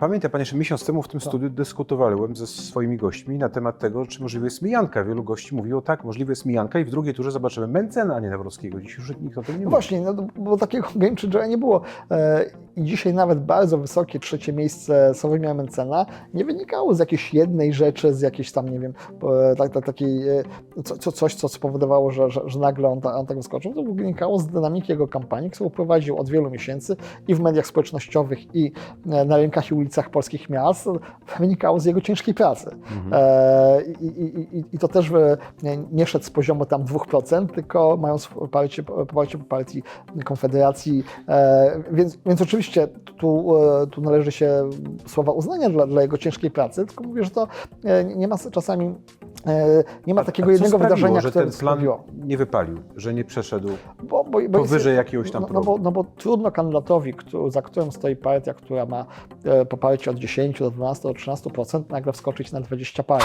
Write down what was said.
Pamięta Pan, jeszcze miesiąc temu w tym studiu dyskutowałem ze swoimi gośćmi na temat tego, czy możliwe jest mijanka. Wielu gości mówiło, tak, możliwe jest mijanka i w drugiej turze zobaczymy Mencena, a nie Nawrockiego. Dziś już nikt o tym nie No mówi. właśnie, no, bo takiego game changera nie było. I dzisiaj nawet bardzo wysokie trzecie miejsce Sławomira Mencena nie wynikało z jakiejś jednej rzeczy, z jakiejś tam, nie wiem, tak, tak, takiej, e, co, co, coś, co spowodowało, że, że, że nagle on, ta, on tak wyskoczył. To wynikało z dynamiki jego kampanii, którą prowadził od wielu miesięcy i w mediach społecznościowych, i e, na rynkach i ulicach polskich miast. Wynikało z jego ciężkiej pracy. Mhm. E, i, i, i, I to też e, nie, nie szedł z poziomu tam 2%, tylko mając poparcie, poparcie po partii Konfederacji. E, więc, więc oczywiście tu, e, tu należy się słowa uznania dla, dla jego ciężkiej pracy, tylko mówię, że to e, nie ma czasami e, nie ma takiego jednego wydarzenia, że które ten plan sprawiło. nie wypalił, że nie przeszedł Bo, bo, bo powyżej jakiegoś tam no, no, bo, no bo trudno kandydatowi, któ- za którym stoi partia, która ma poparcie od 10 do 12 do 13%, nagle wskoczyć na 20 parę.